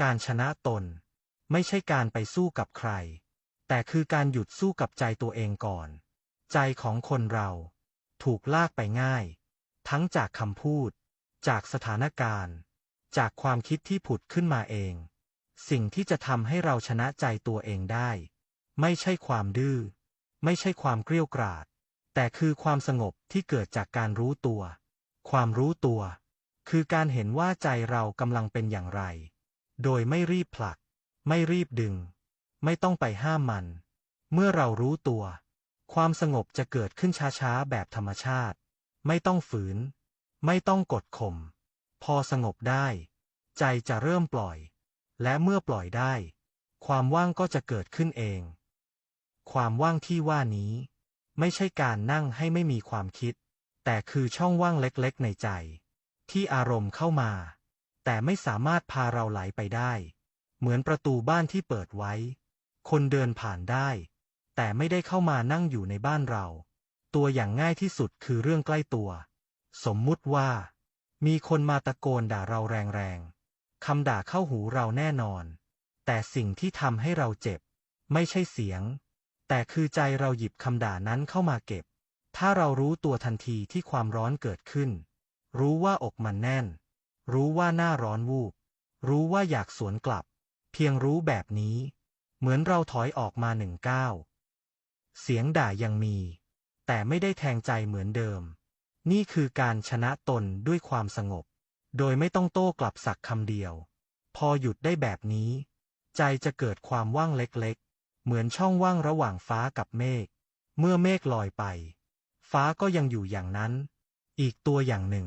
การชนะตน ไม่ใช่การไปสู้กับใคร แต่คือการหยุดสู้กับใจตัวเองก่อน ใจของคนเรา ถูกลากไปง่าย ทั้งจากคำพูด จากสถานการณ์ จากความคิดที่ผุดขึ้นมาเอง สิ่งที่จะทำให้เราชนะใจตัวเองได้ ไม่ใช่ความดื้อ ไม่ใช่ความเกลี้ยกราด แต่คือความสงบที่เกิดจากการรู้ตัว ความรู้ตัว คือการเห็นว่าใจเรากำลังเป็นอย่างไร โดยไม่รีบผลัก ไม่รีบดึง ไม่ต้องไปห้ามมัน เมื่อเรารู้ตัว ความสงบจะเกิดขึ้นช้าๆ แบบธรรมชาติ ไม่ต้องฝืน ไม่ต้องกดข่ม พอสงบได้ ใจจะเริ่มปล่อย และเมื่อปล่อยได้ ความว่างก็จะเกิดขึ้นเอง ความว่างที่ว่านี้ ไม่ใช่การนั่งให้ไม่มีความคิด แต่คือช่องว่างเล็กๆ ในใจ ที่อารมณ์เข้ามา แต่ไม่สามารถพาเราไหลไปได้ เหมือนประตูบ้านที่เปิดไว้ คนเดินผ่านได้ แต่ไม่ได้เข้ามานั่งอยู่ในบ้านเรา ตัวอย่างง่ายที่สุดคือเรื่องใกล้ตัว สมมุติว่า มีคนมาตะโกนด่าเราแรงๆคำด่าเข้าหูเราแน่นอน แต่สิ่งที่ทำให้เราเจ็บ ไม่ใช่เสียง แต่คือใจเราหยิบคำด่านั้นเข้ามาเก็บ ถ้าเรารู้ตัวทันทีที่ความร้อนเกิดขึ้น รู้ว่าอกมันแน่น รู้ว่าหน้าร้อนวูบ รู้ว่าอยากสวนกลับ เพียงรู้แบบนี้ เหมือนเราถอยออกมาหนึ่งก้าวเสียงด่ายังมี แต่ไม่ได้แทงใจเหมือนเดิม นี่คือการชนะตนด้วยความสงบ โดยไม่ต้องโต้กลับสักคำเดียว พอหยุดได้แบบนี้ ใจจะเกิดความว่างเล็กๆ เหมือนช่องว่างระหว่างฟ้ากับเมฆ เมื่อเมฆลอยไป ฟ้าก็ยังอยู่อย่างนั้น อีกตัวอย่างหนึ่ง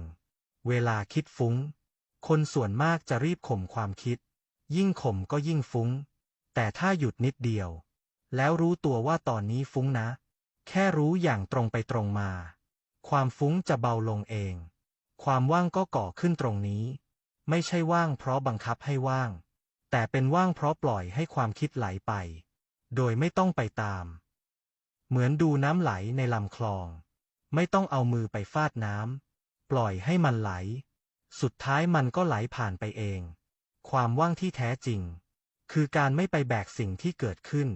เวลาคิดฟุ้ง คนส่วนมากจะรีบข่มความคิด ยิ่งข่มก็ยิ่งฟุ้ง แต่ถ้าหยุดนิดเดียว แล้วรู้ตัวว่าตอนนี้ฟุ้งนะ แค่รู้อย่างตรงไปตรงมา ความฟุ้งจะเบาลงเอง ความว่างก็ก่อขึ้นตรงนี้ ไม่ใช่ว่างเพราะบังคับให้ว่าง แต่เป็นว่างเพราะปล่อยให้ความคิดไหลไป โดยไม่ต้องไปตาม เหมือนดูน้ำไหลในลำคลอง ไม่ต้องเอามือไปฟาดน้ำปล่อยให้มันไหล สุดท้ายมันก็ไหลผ่านไปเอง ความว่างที่แท้จริง คือการไม่ไปแบกสิ่งที่เกิดขึ้น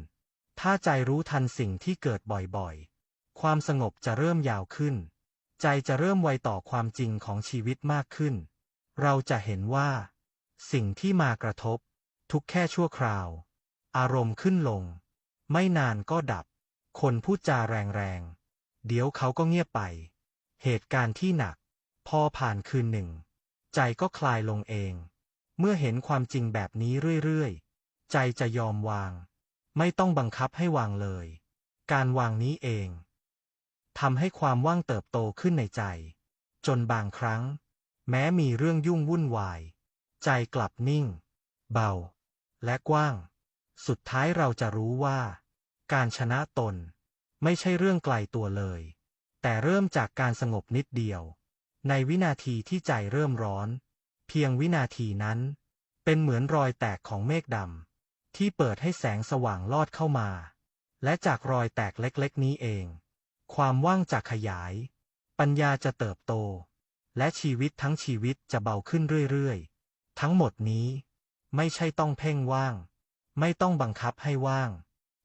ถ้าใจรู้ทันสิ่งที่เกิดบ่อยๆ ความสงบจะเริ่มยาวขึ้น ใจจะเริ่มไวต่อความจริงของชีวิตมากขึ้น เราจะเห็นว่า สิ่งที่มากระทบ ทุกแค่ชั่วคราว อารมณ์ขึ้นลง ไม่นานก็ดับ คนพูดจาแรงๆ เดี๋ยวเขาก็เงียบไป เหตุการณ์ที่หนัก พอผ่านคืนหนึ่ง ใจก็คลายลงเอง เมื่อเห็นความจริงแบบนี้เรื่อยๆ ใจจะยอมวาง ไม่ต้องบังคับให้วางเลย การวางนี้เองทำให้ความว่างเติบโตขึ้นในใจ จนบางครั้ง แม้มีเรื่องยุ่งวุ่นวาย ใจกลับนิ่ง เบา และกว้าง สุดท้ายเราจะรู้ว่า การชนะตน ไม่ใช่เรื่องไกลตัวเลย แต่เริ่มจากการสงบนิดเดียว ในวินาทีที่ใจเริ่มร้อน เพียงวินาทีนั้น เป็นเหมือนรอยแตกของเมฆดำที่เปิดให้แสงสว่างลอดเข้ามา และจากรอยแตกเล็กๆนี้เอง ความว่างจะขยาย ปัญญาจะเติบโต และชีวิตทั้งชีวิตจะเบาขึ้นเรื่อยๆ ทั้งหมดนี้ ไม่ใช่ต้องเพ่งว่าง ไม่ต้องบังคับให้ว่าง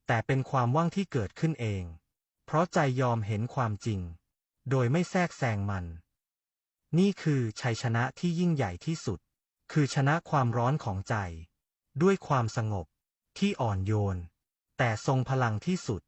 แต่เป็นความว่างที่เกิดขึ้นเอง เพราะใจยอมเห็นความจริง โดยไม่แทรกแซงมัน นี่คือชัยชนะที่ยิ่งใหญ่ที่สุด คือชนะความร้อนของใจ ด้วยความสงบที่อ่อนโยน แต่ทรงพลังที่สุด